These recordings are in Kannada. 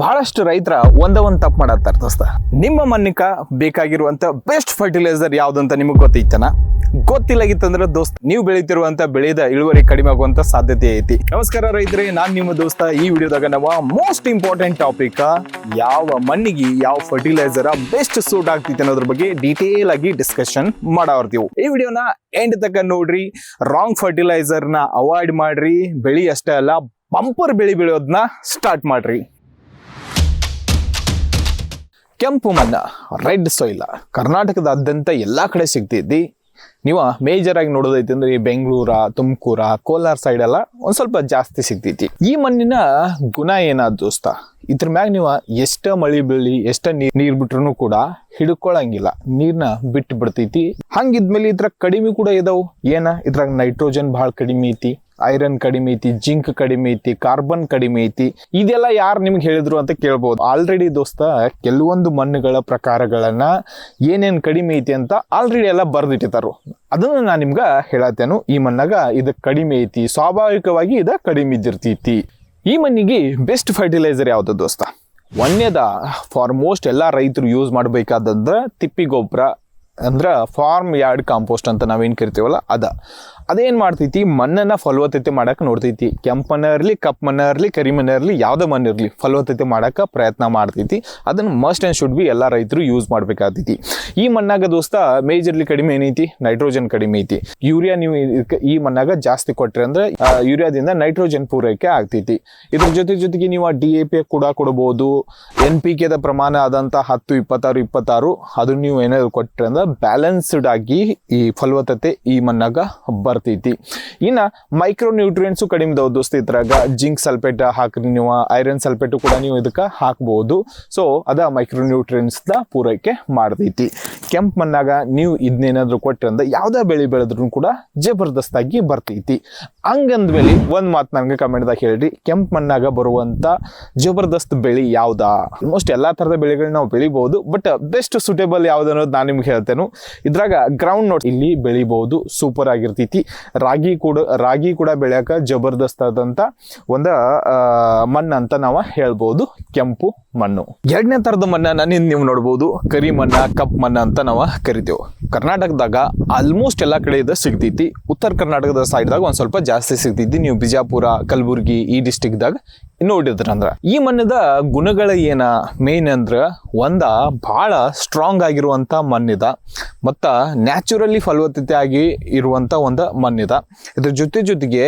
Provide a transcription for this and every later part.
ಬಹಳಷ್ಟು ರೈತರ ಒಂದ ಒಂದು ತಪ್ಪು ಮಾಡತ್ತಾರ ದೋಸ್ತ. ನಿಮ್ಮ ಮಣ್ಣಿಕ ಬೇಕಾಗಿರುವಂತ ಬೆಸ್ಟ್ ಫರ್ಟಿಲೈಸರ್ ಯಾವ್ದಂತ ನಿಮಗೆ ಗೊತ್ತೈತನ? ಗೊತ್ತಿಲ್ಲಾಗಿತ್ತಂದ್ರೆ ದೋಸ್ತ್, ನೀವು ಬೆಳೀತಿರುವಂತ ಬೆಳೆದ ಇಳುವರಿ ಕಡಿಮೆ ಆಗುವಂತ ಸಾಧ್ಯತೆ ಐತಿ. ನಮಸ್ಕಾರ ರೈತರೆ, ನಾನ್ ನಿಮ್ಮ ದೋಸ್ತ. ಈ ವಿಡಿಯೋದಾಗ ನಾವು ಮೋಸ್ಟ್ ಇಂಪಾರ್ಟೆಂಟ್ ಟಾಪಿಕ್ ಯಾವ ಮಣ್ಣಿಗೆ ಯಾವ ಫರ್ಟಿಲೈಸರ್ ಬೆಸ್ಟ್ ಸೂಟ್ ಆಗ್ತೈತಿ ಅನ್ನೋದ್ರ ಬಗ್ಗೆ ಡೀಟೇಲ್ ಆಗಿ ಡಿಸ್ಕಷನ್ ಮಾಡಾವರ್ತೀವಿ. ಈ ವಿಡಿಯೋನ ಎಂಡ್ ತಕ್ಕ ನೋಡ್ರಿ ರಾಂಗ್ ಫರ್ಟಿಲೈಸರ್ನ ಅವಾಯ್ಡ್ ಮಾಡ್ರಿ, ಬೆಳಿ ಅಷ್ಟೇ ಅಲ್ಲ ಬಂಪರ್ ಬೆಳಿ ಬೆಳೆಯೋದನ್ನ ಸ್ಟಾರ್ಟ್ ಮಾಡ್ರಿ. ಕೆಂಪು ಮಣ್ಣ, ರೆಡ್ ಸೊಯ್ಲ. ಕರ್ನಾಟಕದಾದ್ಯಂತ ಎಲ್ಲ ಕಡೆ ಸಿಗ್ತಿದ್ದಿ. ನೀವು ಮೇಜರ್ ಆಗಿ ನೋಡೋದೈತಿ ಅಂದ್ರೆ ಈ ಬೆಂಗಳೂರ, ತುಮಕೂರ, ಕೋಲಾರ ಸೈಡ್ ಎಲ್ಲ ಒಂದ್ ಸ್ವಲ್ಪ ಜಾಸ್ತಿ ಸಿಗ್ತೈತಿ ಈ ಮಣ್ಣಿನ ಗುಣ ಏನಾದ ದೋಸ್ತ? ಇದ್ರ ಮ್ಯಾಗ ನೀವು ಎಷ್ಟ ಮಳಿ ಬೀಳಿ, ಎಷ್ಟ ನೀರ್ ನೀರ್ ಬಿಟ್ರು ಕೂಡ ಹಿಡ್ಕೊಳಂಗಿಲ್ಲ. ನೀರ್ನ ಬಿಟ್ಟು ಬಿಡ್ತೈತಿ ಹಂಗಿದ್ಮೇಲೆ ಇದ್ರ ಕಡಿಮೆ ಕೂಡ ಇದಾವ್ ಏನ? ಇದ್ರಾಗ ನೈಟ್ರೋಜನ್ ಬಹಳ ಕಡಿಮೆ ಐತಿ. ಐರನ್ ಕಡಿಮೆ ಐತಿ, ಜಿಂಕ್ ಕಡಿಮೆ ಐತಿ, ಕಾರ್ಬನ್ ಕಡಿಮೆ ಐತಿ, ಇದೆಲ್ಲ ಯಾರು ನಿಮ್ಗೆ ಹೇಳಿದ್ರು ಅಂತ ಕೇಳ್ಬೋದು. ಆಲ್ರೆಡಿ ದೋಸ್ತ, ಕೆಲವೊಂದು ಮಣ್ಣುಗಳ ಪ್ರಕಾರಗಳನ್ನ ಏನೇನು ಕಡಿಮೆ ಐತಿ ಅಂತ ಆಲ್ರೆಡಿ ಎಲ್ಲ ಬರ್ದಿಟ್ಟಿರ್ತಾರು ಅದನ್ನ ನಾನು ನಿಮ್ಗೆ ಹೇಳತ್ತೇನು, ಈ ಮಣ್ಣಾಗ ಇದು ಕಡಿಮೆ ಐತಿ, ಸ್ವಾಭಾವಿಕವಾಗಿ ಇದು ಕಡಿಮೆ ಇದ್ದಿರ್ತೈತಿ. ಈ ಮಣ್ಣಿಗೆ ಬೆಸ್ಟ್ ಫರ್ಟಿಲೈಸರ್ ಯಾವ್ದು ದೋಸ್ತ? ಒಂದೇದ ಫಾರ್ ಮೋಸ್ಟ್ ಎಲ್ಲ ರೈತರು ಯೂಸ್ ಮಾಡಬೇಕಾದಂದ್ರೆ ತಿಪ್ಪಿ ಗೊಬ್ಬರ ಅಂದ್ರೆ ಫಾರ್ಮ್ ಯಾರ್ಡ್ ಕಾಂಪೋಸ್ಟ್ ಅಂತ ನಾವೇನು ಕರಿತೀವಲ್ಲ, ಅದ. ಅದೇನ್ ಮಾಡ್ತೈತಿ? ಮಣ್ಣನ್ನ ಫಲವತ್ತತೆ ಮಾಡಕ್ ನೋಡ್ತೈತಿ. ಕೆಂಪು ಮಣ್ಣ ಇರಲಿ ಕಪ್ ಮಣ್ಣ ಇರಲಿ ಕರಿ ಮಣ್ಣ ಇರಲಿ, ಯಾವುದೇ ಮಣ್ಣು ಇರಲಿ ಫಲವತ್ತತೆ ಮಾಡಕ ಪ್ರಯತ್ನ ಮಾಡ್ತೈತಿ. ಅದನ್ನ ಮಸ್ಟ್ ಅಂಡ್ ಶುಡ್ ಬಿ ಎಲ್ಲ ರೈತರು ಯೂಸ್ ಮಾಡ್ಬೇಕಾಗ್ತೈತಿ. ಈ ಮಣ್ಣಾಗ ದೋಸ್ತ ಮೇಜರ್ಲಿ ಕಡಿಮೆ ಏನೈತಿ? ನೈಟ್ರೋಜನ್ ಕಡಿಮೆ ಐತಿ. ಯೂರಿಯಾ ನೀವು ಈ ಮಣ್ಣಾಗ ಜಾಸ್ತಿ ಕೊಟ್ರಿ ಅಂದ್ರೆ ಯೂರಿಯಾದಿಂದ ನೈಟ್ರೋಜನ್ ಪೂರೈಕೆ ಆಗ್ತೈತಿ. ಇದ್ರ ಜೊತೆ ಜೊತೆಗೆ ನೀವು ಡಿ ಎ ಕೂಡ ಕೊಡಬಹುದು ಎನ್ ಪಿ ಕೆದ ಪ್ರಮಾಣ ಆದಂತ ಹತ್ತು, ಇಪ್ಪತ್ತಾರು ಇಪ್ಪತ್ತಾರು, ಅದನ್ನ ನೀವು ಏನಾದ್ರು ಕೊಟ್ರಿ ಅಂದ್ರೆ ಬ್ಯಾಲೆನ್ಸ್ಡ್ ಆಗಿ ಈ ಫಲವತ್ತತೆ ಈ ಮಣ್ಣಾಗ ಬರ್ತೈತಿ ಇನ್ನು ಮೈಕ್ರೋ ನ್ಯೂಟ್ರಿಯೆಂಟ್ಸು ಕಡಿಮೆ ದೋಸ್ತ ಇದ್ರಾಗ. ಜಿಂಕ್ ಸಲ್ಫೇಟ್ ಹಾಕ್ರಿ ನೀವು, ಐರನ್ ಸಲ್ಫೇಟು ಕೂಡ ನೀವು ಇದಕ್ಕೆ ಹಾಕ್ಬೋದು. ಸೊ ಅದ ಮೈಕ್ರೋ ನ್ಯೂಟ್ರಿಯೆಂಟ್ಸ್ನ ಪೂರೈಕೆ ಮಾಡ್ತೈತಿ. ಕೆಂಪು ಮಣ್ಣಾಗ ನೀವು ಇದನ್ನೇನಾದರೂ ಕೊಟ್ಟರೆ ಯಾವುದೇ ಯಾವ್ದೇ ಬೆಳೆ ಬೆಳೆದ್ರೂ ಕೂಡ ಜಬರ್ದಸ್ತಾಗಿ ಬರ್ತೈತಿ. ಹಂಗಂದ್ಮೇಲೆ ಒಂದು ಮಾತು ನನಗೆ ಕಮೆಂಟ್ದಾಗ ಹೇಳ್ರಿ. ಕೆಂಪು ಮಣ್ಣಾಗ ಬರುವಂಥ ಜಬರ್ದಸ್ತ್ ಬೆಳೆ ಯಾವ್ದಾ? ಆಲ್ಮೋಸ್ಟ್ ಎಲ್ಲ ಥರದ ಬೆಳೆಗಳನ್ನ ನಾವು ಬೆಳಿಬಹುದು ಬಟ್ ಬೆಸ್ಟ್ ಸೂಟೇಬಲ್ ಯಾವ್ದು ಅನ್ನೋದು ನಾನು ನಿಮ್ಗೆ ಹೇಳ್ತೇನೆ. ಇದ್ರಾಗ ಗ್ರೌಂಡ್ ನೋಟ್ ಇಲ್ಲಿ ಬೆಳಿಬಹುದು ಸೂಪರ್ ಆಗಿರ್ತೈತಿ. ರಾಗಿ ಕೂಡ ರಾಗಿ ಕೂಡ ಬೆಳೆಯಕ ಜಬರ್ದಸ್ತ್ ಒಂದು ಮಣ್ಣು ಅಂತ ನಾವು ಹೇಳ್ಬೋದು. ಕೆಂಪು ಮಣ್ಣು. ಎರಡನೇ ತರದ ಮಣ್ಣನ್ನು ನಿನ್ ನೀವು ನೋಡ್ಬೋದು. ಕರಿ ಮಣ್ಣ, ಕಪ್ ಮಣ್ಣ ಅಂತ ನಾವು ಕರಿತೇವೆ. ಕರ್ನಾಟಕದಾಗ ಆಲ್ಮೋಸ್ಟ್ ಎಲ್ಲಾ ಕಡೆ ಇದು ಸಿಗ್ತೈತಿ. ಉತ್ತರ ಕರ್ನಾಟಕದ ಸೈಡ್ದಾಗ ಒಂದು ಸ್ವಲ್ಪ ಜಾಸ್ತಿ ಸಿಗ್ತೈತಿ. ನೀವು ಬಿಜಾಪುರ, ಕಲಬುರ್ಗಿ ಈ ಡಿಸ್ಟಿಕ್ದಾಗ ನೋಡಿದ್ರ ಅಂದ್ರ. ಈ ಮಣ್ಣದ ಗುಣಗಳ ಏನ? ಮೇನ್ ಅಂದ್ರ ಒಂದ ಬಹಳ ಸ್ಟ್ರಾಂಗ್ ಆಗಿರುವಂತ ಮಣ್ಣಿದ. ಮತ್ತು ನ್ಯಾಚುರಲಿ ಫಲವತ್ತತೆ ಆಗಿ ಇರುವಂತ ಒಂದು ಮಣ್ಣಿದ. ಇದ್ರ ಜೊತೆ ಜೊತೆಗೆ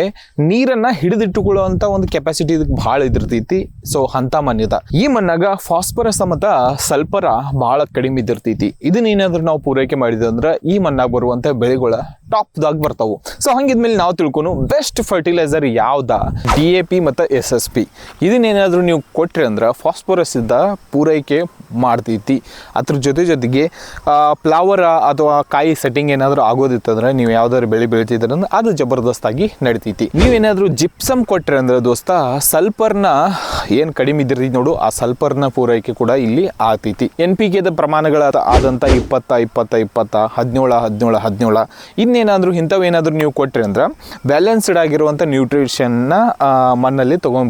ನೀರನ್ನ ಹಿಡಿದಿಟ್ಟುಕೊಳ್ಳುವಂತ ಒಂದು ಕೆಪಾಸಿಟಿ ಇದಕ್ಕೆ ಬಹಳ ಇದಿರ್ತೈತಿ ಸೊ ಅಂತ ಮನ್ಯದ ಈ ಮಣ್ಣಾಗ ಫಾಸ್ಫರಸ್ ಮತ್ತ ಸಲ್ಫರ ಬಹಳ ಕಡಿಮೆ ಇದಿರ್ತೈತಿ ಇದನ್ನ ಏನಾದ್ರೂ ನಾವು ಪೂರೈಕೆ ಮಾಡಿದ್ವಿ ಅಂದ್ರ ಈ ಮಣ್ಣಾಗ ಬರುವಂತ ಬೆಳೆಗಳ ಟಾಪ್ ದಾಗ ಬರ್ತಾವು. ಸೊ ಹಂಗಿದ್ಮೇಲೆ ನಾವು ತಿಳ್ಕೊನು ಬೆಸ್ಟ್ ಫರ್ಟಿಲೈಸರ್ ಯಾವ್ದ? ಡಿ ಎ ಪಿ ಮತ್ತು ಎಸ್ ಎಸ್ ಪಿ ಇದನ್ನೇನಾದ್ರೂ ನೀವು ಕೊಟ್ರಿ ಅಂದ್ರೆ ಫಾಸ್ಫರಸ್ ಇದ್ದ ಪೂರೈಕೆ ಮಾಡ್ತೈತಿ. ಅದ್ರ ಜೊತೆ ಜೊತೆಗೆ ಫ್ಲವರ್ ಅಥವಾ ಕಾಯಿ ಸೆಟ್ಟಿಂಗ್ ಏನಾದರೂ ಆಗೋದಿತ್ತಂದ್ರೆ ನೀವು ಯಾವ್ದಾದ್ರು ಬೆಳೆ ಬೆಳಿತಿದ್ರೆ ಅದು ಜಬರ್ದಸ್ತಾಗಿ ನಡಿತೈತಿ. ನೀವೇನಾದ್ರೂ ಜಿಪ್ಸಮ್ ಕೊಟ್ಟರೆ ಅಂದ್ರೆ ದೋಸ್ತ ಸಲ್ಪರ್ನ ಏನು ಕಡಿಮೆ ಇದ್ದಿರ್ತೈತಿ ನೋಡು, ಆ ಸಲ್ಪರ್ನ ಪೂರೈಕೆ ಕೂಡ ಇಲ್ಲಿ ಆಗ್ತೈತಿ. ಎನ್ ಪಿ ಕೆದ ಪ್ರಮಾಣಗಳ ಆದಂತ ಇಪ್ಪತ್ತ ಇಪ್ಪತ್ತ ಇಪ್ಪತ್ತ, ಹದಿನೇಳು ಹದಿನೇಳು ಹದಿನೇಳು, ಇನ್ನೇನಾದರೂ ಇಂಥವೇನಾದರೂ ನೀವು ಕೊಟ್ರಿ ಅಂದ್ರೆ ಬ್ಯಾಲೆನ್ಸ್ಡ್ ಆಗಿರುವಂಥ ನ್ಯೂಟ್ರಿಷನ್ನ ಮಣ್ಣಲ್ಲಿ ತಗೊಂಡ್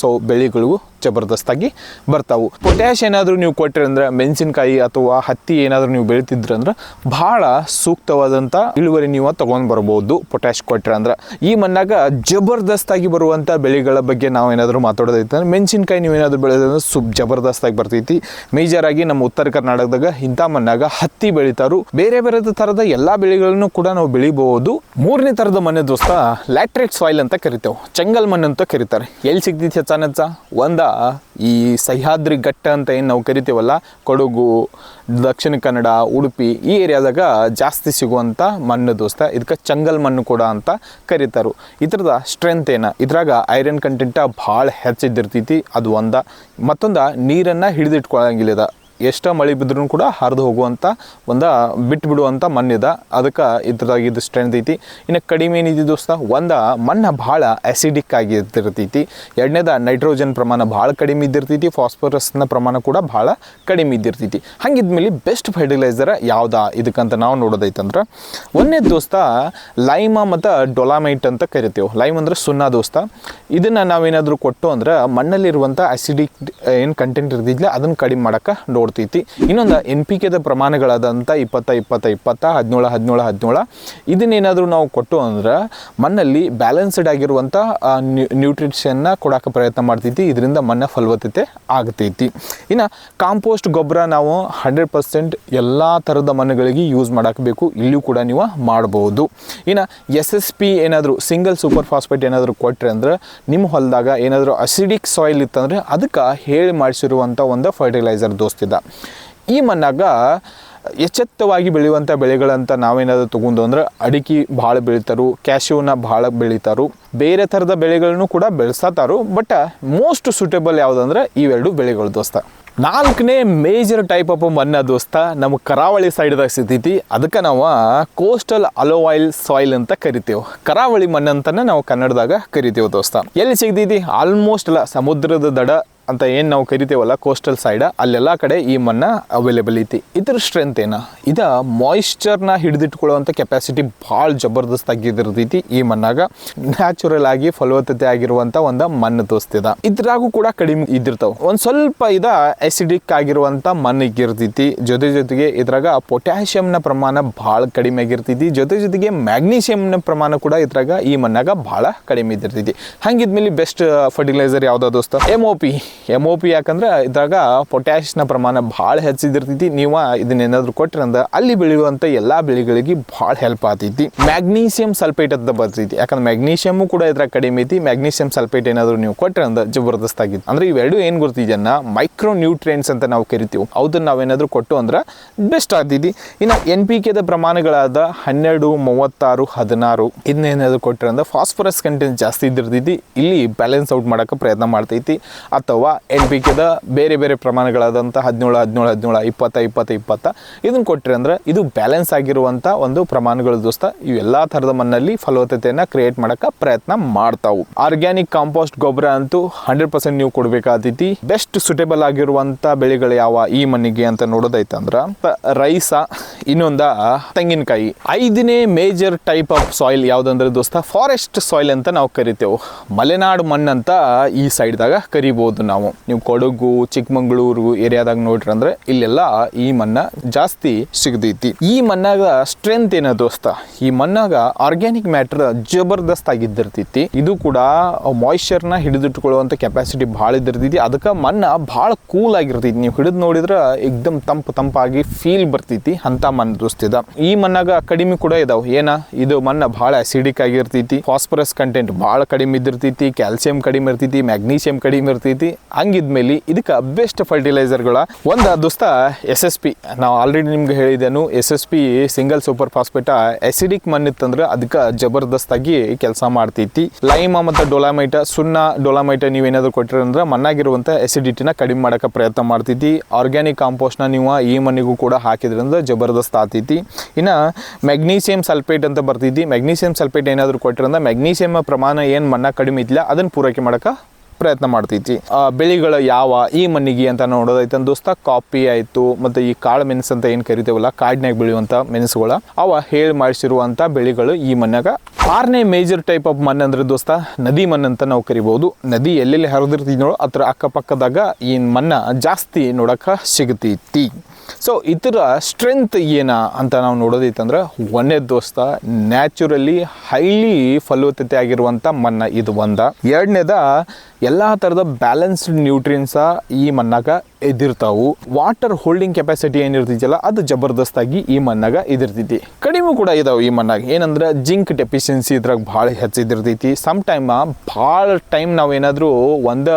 ಸೊ ಬೆಳೆಗಳು ಜಬರ್ದಸ್ತಾಗಿ ಬರ್ತಾವು. ಪೊಟ್ಯಾಶ್ ಏನಾದರೂ ನೀವು ಕೊಟ್ಟಿರಂದ್ರೆ ಮೆಣಸಿನಕಾಯಿ ಅಥವಾ ಹತ್ತಿ ಏನಾದರೂ ನೀವು ಬೆಳೀತಿದ್ರಂದ್ರೆ ಅಂದ್ರೆ ಬಹಳ ಸೂಕ್ತವಾದಂಥ ಇಳುವರಿ ನೀವು ತೊಗೊಂಡು ಬರ್ಬೋದು ಪೊಟ್ಯಾಶ್ ಕೊಟ್ಟಿರಿ ಅಂದ್ರೆ. ಈ ಮಣ್ಣಾಗ ಜಬರ್ದಸ್ತಾಗಿ ಬರುವಂಥ ಬೆಳೆಗಳ ಬಗ್ಗೆ ನಾವು ಏನಾದರೂ ಮಾತಾಡೋದೈತೆ ಅಂದ್ರೆ, ಮೆಣಸಿನಕಾಯಿ ನೀವು ಏನಾದರೂ ಬೆಳೆದ್ರೆ ಸುಪ್ ಜಬರ್ದಸ್ತಾಗಿ ಬರ್ತೈತಿ. ಮೇಜರ್ ಆಗಿ ನಮ್ಮ ಉತ್ತರ ಕರ್ನಾಟಕದಾಗ ಇಂಥ ಮಣ್ಣಾಗ ಹತ್ತಿ ಬೆಳೀತಾರು. ಬೇರೆ ಬೇರೆ ಥರದ ಎಲ್ಲ ಬೆಳೆಗಳನ್ನು ಕೂಡ ನಾವು ಬೆಳಿಬಹುದು ಮೂರನೇ ಥರದ ಮಣ್ಣು ದೋಸ್ತ ಲ್ಯಾಟ್ರೇಟ್ ಸಾಯಿಲ್ ಅಂತ ಕರಿತೇವೆ. ಚೆಂಗಲ್ ಮಣ್ಣು ಅಂತ ಕರೀತಾರೆ. ಎಲ್ಲಿ ಸಿಗ್ತೈತಿ ಹೆಚ್ಚಾನೆಚ್ಚ ಒಂದ? ಈ ಸಹ್ಯಾದ್ರಿ ಘಟ್ಟ ಅಂತ ಏನು ನಾವು ಕರಿತೀವಲ್ಲ, ಕೊಡಗು, ದಕ್ಷಿಣ ಕನ್ನಡ, ಉಡುಪಿ, ಈ ಏರಿಯಾದಾಗ ಜಾಸ್ತಿ ಸಿಗುವಂಥ ಮಣ್ಣು ದೋಸ್ತ. ಇದಕ್ಕೆ ಚಂಗಲ್ ಮಣ್ಣು ಕೂಡ ಅಂತ ಕರೀತಾರು. ಇದ್ರದ ಸ್ಟ್ರೆಂತ್ ಏನು? ಇದ್ರಾಗ ಐರನ್ ಕಂಟೆಂಟ ಭಾಳ ಹೆಚ್ಚಿದ್ದಿರ್ತೈತಿ, ಅದು ಒಂದ. ಮತ್ತೊಂದು, ನೀರನ್ನು ಹಿಡಿದಿಟ್ಕೊಳ್ಳಂಗಿಲ್ಲದ ಎಷ್ಟೋ ಮಳೆ ಬಿದ್ರೂ ಕೂಡ ಹರಿದು ಹೋಗುವಂಥ ಒಂದು ಬಿಟ್ಟು ಬಿಡುವಂಥ ಮಣ್ಣಿದ. ಅದಕ್ಕೆ ಇದ್ರದಾಗ ಇದು ಸ್ಟ್ರೆಂತ್ ಐತಿ. ಇನ್ನು ಕಡಿಮೆ ಏನಿದೆ ದೋಸ್ತ ಒಂದು ಮಣ್ಣು ಭಾಳ ಆ್ಯಸಿಡಿಕ್ ಆಗಿರ್ತಿರ್ತೈತಿ ಎರಡನೇದ ನೈಟ್ರೋಜನ್ ಪ್ರಮಾಣ ಭಾಳ ಕಡಿಮೆ ಇದ್ದಿರ್ತೈತಿ. ಫಾಸ್ಫರಸ್ನ ಪ್ರಮಾಣ ಕೂಡ ಭಾಳ ಕಡಿಮೆ ಇದ್ದಿರ್ತೈತಿ. ಹಂಗಿದ್ಮೇಲೆ ಬೆಸ್ಟ್ ಫರ್ಟಿಲೈಸರ್ ಯಾವ್ದು? ಇದಕ್ಕಂತ ನಾವು ನೋಡೋದೈತಂದ್ರೆ ಒಂದನೇ ದೋಸ್ತ ಲೈಮ ಮತ್ತು ಡೊಲಾಮೈಟ್ ಅಂತ ಕರಿತೇವೆ. ಲೈಮ್ ಅಂದ್ರೆ ಸುಣ್ಣ ದೋಸ್ತ. ಇದನ್ನು ನಾವೇನಾದರೂ ಕೊಟ್ಟು ಅಂದ್ರೆ ಮಣ್ಣಲ್ಲಿರುವಂಥ ಆ್ಯಸಿಡಿಕ್ ಏನು ಕಂಟೆಂಟ್ ಇರ್ತಿದ್ಲ ಅದನ್ನು ಕಡಿಮೆ ಮಾಡೋಕೆ ನೋಡ್ತೈತಿ ಇನ್ನೊಂದು ಎನ್ ಪಿ ಕೆದ ಪ್ರಮಾಣಗಳಾದಂಥ ಇಪ್ಪತ್ತ ಇಪ್ಪತ್ತ ಇಪ್ಪತ್ತ, ಹದಿನೇಳು ಹದಿನೇಳು ಹದಿನೇಳು. ಇದನ್ನೇನಾದರೂ ನಾವು ಕೊಟ್ಟು ಅಂದ್ರೆ ಮಣ್ಣಲ್ಲಿ ಬ್ಯಾಲೆನ್ಸ್ಡ್ ಆಗಿರುವಂಥ ನ್ಯೂಟ್ರಿಷನ್ನ ಕೊಡೋಕೆ ಪ್ರಯತ್ನ ಮಾಡ್ತೈತಿ. ಇದರಿಂದ ಮಣ್ಣ ಫಲವತ್ತತೆ ಆಗ್ತೈತಿ. ಇನ್ನು ಕಾಂಪೋಸ್ಟ್ ಗೊಬ್ಬರ ನಾವು ಹಂಡ್ರೆಡ್ ಪರ್ಸೆಂಟ್ ಎಲ್ಲ ಥರದ ಮಣ್ಣುಗಳಿಗೆ ಯೂಸ್ ಮಾಡಬೇಕು ಇಲ್ಲಿಯೂ ಕೂಡ ನೀವು ಮಾಡ್ಬೋದು. ಇನ್ನು ಎಸ್ ಎಸ್ ಪಿ ಏನಾದರೂ ಸಿಂಗಲ್ ಸೂಪರ್ ಫಾಸ್ಫೇಟ್ ಏನಾದರೂ ಕೊಟ್ಟರೆ ಅಂದ್ರೆ ನಿಮ್ಮ ಹೊಲದಾಗ ಏನಾದರೂ ಅಸಿಡಿಕ್ ಸಾಯಿಲ್ ಇತ್ತಂದರೆ ಅದಕ್ಕೆ ಹೇಳಿ ಮಾಡಿಸಿರುವಂಥ ಒಂದು ಫರ್ಟಿಲೈಸರ್ ದೋಸ್ತಿದ ಈ ಮಣ್ಣಾಗ ಎಚ್ಚೆತ್ತವಾಗಿ ಬೆಳೆಯುವಂಥ ಬೆಳೆಗಳಂತ ನಾವೇನಾದರೂ ತೊಗೊಂಡು ಅಂದ್ರೆ ಅಡಿಕೆ ಭಾಳ ಬೆಳಿತಾರು ಕ್ಯಾಶ್ಯೂನ ಭಾಳ ಬೆಳಿತಾರು, ಬೇರೆ ಥರದ ಬೆಳೆಗಳನ್ನು ಕೂಡ ಬೆಳೆಸತ್ತಾರು ಬಟ್ ಮೋಸ್ಟ್ ಸೂಟೇಬಲ್ ಯಾವುದಂದ್ರೆ ಇವೆರಡು ಬೆಳೆಗಳು ದೋಸ್ತ. ನಾಲ್ಕನೇ ಮೇಜರ್ ಟೈಪ್ ಆಫ್ ಮಣ್ಣ ದೋಸ್ತ, ನಮ್ಮ ಕರಾವಳಿ ಸೈಡ್ದಾಗ ಸಿಗ್ತೈತಿ. ಅದಕ್ಕೆ ನಾವು ಕೋಸ್ಟಲ್ ಅಲೋವಾಯಿಲ್ ಸಾಯಿಲ್ ಅಂತ ಕರಿತೇವೆ. ಕರಾವಳಿ ಮಣ್ಣು ನಾವು ಕನ್ನಡದಾಗ ಕರಿತೇವೆ ದೋಸ್ತ. ಎಲ್ಲಿ ಸಿಗ್ತೈತಿ? ಆಲ್ಮೋಸ್ಟ್ ಅಲ್ಲ, ಸಮುದ್ರದ ದಡ ಅಂತ ಏನು ನಾವು ಕರಿತೇವಲ್ಲ ಕೋಸ್ಟಲ್ ಸೈಡ್ ಅಲ್ಲೆಲ್ಲ ಕಡೆ ಈ ಮಣ್ಣ ಅವೈಲೇಬಲ್ ಐತಿ. ಇದ್ರ ಸ್ಟ್ರೆಂತ್ ಏನ? ಇದ ಮಾಯಿಶ್ಚರ್ನ ಹಿಡಿದಿಟ್ಕೊಳ್ಳುವಂಥ ಕೆಪಾಸಿಟಿ ಭಾಳ ಜಬರ್ದಸ್ತ್ ಆಗಿದಿರ್ತೈತಿ ಈ ಮಣ್ಣಾಗ. ನ್ಯಾಚುರಲ್ ಆಗಿ ಫಲವತ್ತತೆ ಆಗಿರುವಂಥ ಒಂದು ಮಣ್ಣು ತೋರಿಸ್ತಿದ ಇದ್ರಾಗೂ ಕೂಡ ಕಡಿಮೆ ಇದ್ದಿರ್ತಾವ. ಒಂದು ಸ್ವಲ್ಪ ಇದ ಆಸಿಡಿಕ್ ಆಗಿರುವಂಥ ಮಣ್ಣು ಇರ್ತೈತಿ ಜೊತೆ ಜೊತೆಗೆ ಇದ್ರಾಗ ಪೊಟ್ಯಾಷಿಯಂನ ಪ್ರಮಾಣ ಭಾಳ ಕಡಿಮೆ ಆಗಿರ್ತೈತಿ. ಜೊತೆ ಜೊತೆಗೆ ಮ್ಯಾಗ್ನೀಷಿಯಂನ ಪ್ರಮಾಣ ಕೂಡ ಇದ್ರಾಗ ಈ ಮಣ್ಣಾಗ ಭಾಳ ಕಡಿಮೆ ಇದ್ದಿರ್ತೈತಿ. ಹಂಗಿದ್ಮೇಲೆ ಬೆಸ್ಟ್ ಫರ್ಟಿಲೈಸರ್ ಯಾವ್ದು ದೋಸ್ತ? M O P M O P ಯಾಕಂದ್ರೆ ಇದ್ರಾಗ ಪೊಟ್ಯಾಶ್ನ ಪ್ರಮಾಣ ಭಾಳ ಹೆಚ್ಚಿದಿರ್ತೈತಿ ನೀವು ಇದನ್ನೇನಾದ್ರು ಕೊಟ್ರೆ ಅಂದ್ರೆ ಅಲ್ಲಿ ಬೆಳೆಯುವಂಥ ಎಲ್ಲ ಬೆಳೆಗಳಿಗೆ ಭಾಳ ಹೆಲ್ಪ್ ಆತೈತಿ ಮ್ಯಾಗ್ನೀಷಿಯಂ ಸಲ್ಫೇಟ್ ಅಂತ ಬರ್ತೈತಿ. ಯಾಕಂದ್ರೆ ಮ್ಯಾಗ್ನೀಷಿಯಮು ಕೂಡ ಇದ್ರಾಗ ಕಡಿಮೆ ಐತಿ. ಮ್ಯಾಗ್ನೀಷಿಯಂ ಸಲ್ಫೇಟ್ ಏನಾದರೂ ನೀವು ಕೊಟ್ರೆ ಅಂದ್ರೆ ಜಬರ್ದಸ್ತ್ ಆಗಿತ್ತು. ಅಂದ್ರೆ ಇವೆರಡು ಏನು ಗೊತ್ತಿದೆಯನ್ನ ಮೈಕ್ರೋ ನ್ಯೂಟ್ರಿಯೆಂಟ್ಸ್ ಅಂತ ನಾವು ಕರಿತೀವಿ. ಅದನ್ನ ನಾವೇನಾದ್ರು ಕೊಟ್ಟು ಅಂದ್ರೆ ಬೆಸ್ಟ್ ಆಗ್ತೈತಿ. ಇನ್ನು ಎನ್ ಪಿ ಕೆದ ಪ್ರಮಾಣಗಳಾದ ಹನ್ನೆರಡು, ಮೂವತ್ತಾರು, ಹದಿನಾರು ಇದನ್ನೇನಾದ್ರು ಕೊಟ್ರೆ ಅಂದ್ರೆ ಫಾಸ್ಫರಸ್ ಕಂಟೆಂಟ್ ಜಾಸ್ತಿ ಇದ್ದಿರ್ತೈತಿ. ಇಲ್ಲಿ ಬ್ಯಾಲೆನ್ಸ್ ಔಟ್ ಮಾಡೋಕೆ ಪ್ರಯತ್ನ ಮಾಡ್ತೈತಿ. ಅಥವಾ ಎನ್ ಪಿ ಕೆದ ಬೇರೆ ಬೇರೆ ಪ್ರಮಾಣಗಳಾದಂಥ ಹದಿನೇಳು ಹದಿನೇಳು ಹದಿನೇಳು, ಇಪ್ಪತ್ತ ಇಪ್ಪತ್ತ ಇಪ್ಪತ್ತ. ಇದನ್ನು ಕೊಟ್ಟರೆ ಅಂದ್ರೆ ಇದು ಬ್ಯಾಲೆನ್ಸ್ ಆಗಿರುವಂಥ ಒಂದು ಪ್ರಮಾಣಗಳು ದೋಸ್ತ. ಇವೆಲ್ಲ ಥರದ ಮಣ್ಣಲ್ಲಿ ಫಲವತ್ತತೆಯನ್ನು ಕ್ರಿಯೇಟ್ ಮಾಡೋಕೆ ಪ್ರಯತ್ನ ಮಾಡ್ತಾವು. ಆರ್ಗ್ಯಾನಿಕ್ ಕಾಂಪೋಸ್ಟ್ ಗೊಬ್ಬರ ಅಂತೂ ಹಂಡ್ರೆಡ್ ಪರ್ಸೆಂಟ್ ನೀವು ಕೊಡಬೇಕಾದೈತಿ. ಬೆಸ್ಟ್ ಸುಟೇಬಲ್ ಆಗಿರುವಂಥ ಬೆಳೆಗಳು ಯಾವ ಈ ಮಣ್ಣಿಗೆ ಅಂತ ನೋಡೋದೈತಂದ್ರೆ ರೈಸ, ಇನ್ನೊಂದ ತೆಂಗಿನಕಾಯಿ. ಐದನೇ ಮೇಜರ್ ಟೈಪ್ ಆಫ್ ಸಾಯಿಲ್ ಯಾವುದಂದ್ರೆ ದೋಸ್ತ ಫಾರೆಸ್ಟ್ ಸಾಯಿಲ್ ಅಂತ ನಾವು ಕರಿತೇವೆ. ಮಲೆನಾಡು ಮಣ್ಣಂತ ಈ ಸೈಡ್ದಾಗ ಕರಿಬೋದು ನಾವು ನೀವು ಕೊಡಗು, ಚಿಕ್ಕಮಂಗ್ಳೂರು ಏರಿಯಾದಾಗ ನೋಡ್ರಿ ಅಂದ್ರೆ ಇಲ್ಲೆಲ್ಲ ಈ ಮಣ್ಣ ಜಾಸ್ತಿ ಸಿಗದೈತಿ. ಈ ಮಣ್ಣಾಗ ಸ್ಟ್ರೆಂತ್ ಏನ ದೋಸ್ತ? ಈ ಮಣ್ಣಾಗ ಆರ್ಗ್ಯಾನಿಕ್ ಮ್ಯಾಟರ್ ಜಬರ್ದಸ್ತ್ ಆಗಿದ್ದಿರ್ತೈತಿ. ಇದು ಕೂಡ ಮಾಯಿಶ್ಚರ್ನ ಹಿಡಿದಿಟ್ಕೊಳ್ಳುವಂಥ ಕೆಪಾಸಿಟಿ ಭಾಳ ಇದ್ದಿರ್ತೈತಿ. ಅದಕ್ಕೆ ಮಣ್ಣ ಭಾಳ ಕೂಲ್ ಆಗಿರ್ತೈತಿ. ನೀವು ಹಿಡಿದು ನೋಡಿದ್ರೆ ಎಕ್ದಮ್ ತಂಪು ತಂಪಾಗಿ ಫೀಲ್ ಬರ್ತೈತಿ. ಅಂತ ಮಣ್ಣು ದೋಸ್ತಿದ ಈ ಮಣ್ಣಾಗ ಕಡಿಮೆ ಕೂಡ ಇದಾವ. ಏನ? ಇದು ಮಣ್ಣ ಭಾಳ ಅಸಿಡಿಕ್ ಆಗಿರ್ತೈತಿ. ಫಾಸ್ಫರಸ್ ಕಂಟೆಂಟ್ ಭಾಳ ಕಡಿಮೆ ಇದ್ದಿರ್ತೈತಿ. ಕ್ಯಾಲ್ಸಿಯಂ ಕಡಿಮೆ ಇರ್ತೈತಿ. ಮ್ಯಾಗ್ನೀಷಿಯಂ ಕಡಿಮೆ ಇರ್ತೈತಿ. ಹಂಗಿದ್ಮೇಲೆ ಇದಕ್ಕೆ ಬೆಸ್ಟ್ ಫರ್ಟಿಲೈಸರ್ಗಳ ಒಂದು ದೋಸ್ತ ಎಸ್ ಎಸ್ ಪಿ ನಾವು ಆಲ್ರೆಡಿ ನಿಮ್ಗೆ ಹೇಳಿದೆನು S S P single super phosphate acidic ಮಣ್ಣಿತ್ತಂದ್ರೆ ಅದಕ್ಕೆ ಜಬರ್ದಸ್ತಾಗಿ ಕೆಲಸ ಮಾಡ್ತೈತಿ. ಲೈಮ ಮತ್ತು ಡೊಲಾಮೈಟ, ಸುಣ್ಣ ಡೊಲಾಮೈಟ ನೀವೇನಾದರೂ ಕೊಟ್ಟಿರಿ ಅಂದ್ರೆ ಮಣ್ಣಾಗಿರುವಂಥ ಎಸಿಡಿಟಿನ ಕಡಿಮೆ ಮಾಡೋಕೆ ಪ್ರಯತ್ನ ಮಾಡ್ತೈತಿ. ಆರ್ಗ್ಯಾನಿಕ್ ಕಾಂಪೋಸ್ಟ್ನ ನೀವು ಈ ಮಣ್ಣಿಗೂ ಕೂಡ ಹಾಕಿದ್ರಿಂದ ಜಬರ್ದಸ್ತ್ ಆತೈತಿ ಇನ್ನು ಮೆಗ್ನೀಷಿಯಂ ಸಲ್ಫೇಟ್ ಅಂತ ಬರ್ತೈತಿ. ಮೆಗ್ನೀಷಿಯಂ ಸಲ್ಫೇಟ್ ಏನಾದರೂ ಕೊಟ್ಟಿರಂದ್ರೆ ಮೆಗ್ನೀಷಿಯಂ ಪ್ರಮಾಣ ಏನು ಮಣ್ಣ ಕಡಿಮೆ ಇದ್ಲಾ ಅದನ್ನು ಪೂರೈಕೆ ಮಾಡೋಕೆ ಪ್ರಯತ್ನ ಮಾಡ್ತೈತಿ. ಬೆಳೆಗಳು ಯಾವ, ಈ ಮಣ್ಣಿಗೆ ಅಂತ ನೋಡೋದೈತೆ ದೋಸ್ತ, ಕಾಪಿ ಆಯಿತು, ಮತ್ತು ಈ ಕಾಳು ಮೆಣಸು ಅಂತ ಏನು ಕರಿತೇವಲ್ಲ ಕಾಡಿನಾಗ ಬೆಳೆಯುವಂಥ ಮೆಣಸುಗಳ, ಅವ ಹೇಳಿ ಮಾಡಿಸಿರುವಂಥ ಬೆಳೆಗಳು ಈ ಮಣ್ಣಾಗ ಆರನೇ ಮೇಜರ್ ಟೈಪ್ ಆಫ್ ಮಣ್ಣು ಅಂದ್ರೆ ದೋಸ್ತ, ನದಿ ಮಣ್ಣು ಅಂತ ನಾವು ಕರಿಬೋದು. ನದಿ ಎಲ್ಲೆಲ್ಲಿ ಹರಿದಿರ್ತಿದ್ನೋ ಅದ್ರ ಅಕ್ಕಪಕ್ಕದಾಗ ಈ ಮಣ್ಣ ಜಾಸ್ತಿ ನೋಡಕ್ಕೆ ಸಿಗತೈತಿ. ಸೊ ಇದರ ಸ್ಟ್ರೆಂತ್ ಏನ ಅಂತ ನಾವು ನೋಡೋದಿತ್ತಂದ್ರೆ ಒಂದೇ ದೋಸ್ತ ನ್ಯಾಚುರಲಿ ಹೈಲಿ ಫಲವತ್ತತೆ ಆಗಿರುವಂಥ ಮಣ್ಣ ಇದು ಒಂದ. ಎರಡನೇದ ಎಲ್ಲ ಥರದ ಬ್ಯಾಲೆನ್ಸ್ಡ್ ನ್ಯೂಟ್ರಿಯನ್ಸ ಈ ಮಣ್ಣಾಗ ಇದಿರ್ತಾವು ವಾಟರ್ ಹೋಲ್ಡಿಂಗ್ ಕೆಪಾಸಿಟಿ ಏನಿರ್ತಿದ್ಯಲ್ಲ, ಅದು ಜಬರ್ದಸ್ತಾಗಿ ಈ ಮಣ್ಣಾಗ ಇದಿರ್ತೈತಿ ಕಡಿಮೆ ಕೂಡ ಇದಾವೆ ಈ ಮಣ್ಣಾಗ. ಏನಂದ್ರೆ ಜಿಂಕ್ ಡೆಫಿಷಿಯನ್ಸಿ ಇದ್ರಾಗ ಭಾಳ ಹೆಚ್ಚಿದಿರ್ತೈತಿ ಸಮ್ ಟೈಮ್ ಭಾಳ ಟೈಮ್ ನಾವು ಏನಾದರೂ ಒಂದು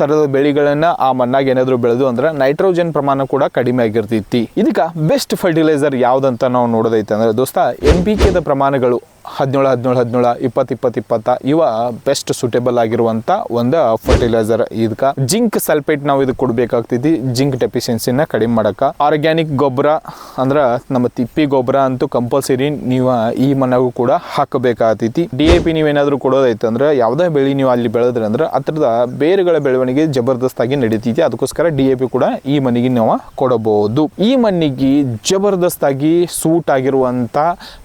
ಥರದ ಬೆಳೆಗಳನ್ನು ಆ ಮಣ್ಣಾಗ ಏನಾದರೂ ಬೆಳೆದು ಅಂದ್ರೆ ನೈಟ್ರೋಜನ್ ಪ್ರಮಾಣ ಕೂಡ ಕಡಿಮೆ ಆಗಿರ್ತೈತಿ. ಇದಕ್ಕೆ ಬೆಸ್ಟ್ ಫರ್ಟಿಲೈಸರ್ ಯಾವ್ದಂತ ನಾವು ನೋಡೋದೈತೆ ಅಂದ್ರೆ ದೋಸ್ತ ಎನ್ ಪಿ ಕೆದ ಪ್ರಮಾಣಗಳು. ಹದಿನೇಳು ಹದಿನೇಳು ಹದಿನೇಳು, ಇಪ್ಪತ್ತು ಇಪ್ಪತ್ತು, ಇಪ್ಪತ್ತ ಇವ ಬೆಸ್ಟ್ ಸೂಟೇಬಲ್ ಆಗಿರುವಂಥ ಒಂದು ಫರ್ಟಿಲೈಸರ್ ಇದಕ್ಕೆ ಜಿಂಕ್ ಸಲ್ಫೇಟ್ ನಾವು ಇದು ಕೊಡ್ಬೇಕಾಗ್ತಿದ್ವಿ ಬೇಕಾಗ್ತೈತಿ ಜಿಂಕ್ ಡೆಫಿಷಿಯನ್ಸಿನ ಕಡಿಮೆ ಮಾಡಕ. ಆರ್ಗ್ಯಾನಿಕ್ ಗೊಬ್ಬರ ಅಂದ್ರೆ ನಮ್ಮ ತಿಪ್ಪಿ ಗೊಬ್ಬರ ಅಂತೂ ಕಂಪಲ್ಸರಿ ನೀವು ಈ ಮನೆಗೂ ಕೂಡ ಹಾಕಬೇಕಾಗ್ತೈತಿ. ಡಿ ಎ ಪಿ ನೀವೇನಾದ್ರೂ ಕೊಡೋದೈತೆ ಅಂದ್ರೆ ಯಾವುದೇ ಬೆಳೆ ನೀವು ಅಲ್ಲಿ ಬೆಳೆದ್ರೆ ಅಂದ್ರೆ ಅದ್ರದ ಬೇರುಗಳ ಬೆಳವಣಿಗೆ ಜಬರ್ದಸ್ತಾಗಿ ನಡೀತೈತಿ. ಅದಕ್ಕೋಸ್ಕರ ಡಿ ಎ ಪಿ ಕೂಡ ಈ ಮಣ್ಣಿಗೆ ನಾವು ಕೊಡಬಹುದು ಈ ಮಣ್ಣಿಗೆ ಜಬರ್ದಸ್ತಾಗಿ ಸೂಟ್ ಆಗಿರುವಂತ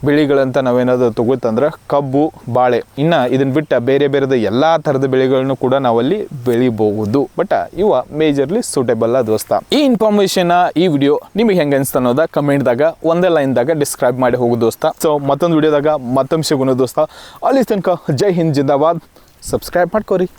ಬೆಳೆಗಳಂತ ನಾವೇನಾದ್ರು ತಗೋತಂದ್ರೆ ಕಬ್ಬು, ಬಾಳೆ. ಇನ್ನ ಇದನ್ನ ಬಿಟ್ಟ ಬೇರೆ ಬೇರೆದ ಎಲ್ಲಾ ತರದ ಬೆಳೆಗಳನ್ನು ಕೂಡ ನಾವಲ್ಲಿ ಬೆಳಿಬಹುದು. ಬಟ್, ಇವ ಮೇಜರ್ಲಿ ಸೂಟೇಬಲ್ ದೋಸ್ತ. ಈ ಇನ್ಫಾರ್ಮೇಶನ್ ಈ ವಿಡಿಯೋ ನಿಮಗೆ ಹೆಂಗೆ ಅನ್ಸ್ತ ಅನ್ನೋದ ಕಮೆಂಟ್ ದಾಗ ಒಂದೇ ಲೈನ್ ದಾಗ ಡಿಸ್ಕ್ರೈಬ್ ಮಾಡಿ ಹೋಗು ದೋಸ್ತ. ಸೊ ಮತ್ತೊಂದು ವಿಡಿಯೋದಾಗ ಮತ್ತೊಮ್ಮೆ ಸಿಗೋಣ ದೋಸ್ತ. ಅಲ್ಲಿ ತನಕ ಜೈ ಹಿಂದ್, ಜಿಂದಾಬಾದ್. ಸಬ್ಸ್ಕ್ರೈಬ್ ಮಾಡ್ಕೋರಿ.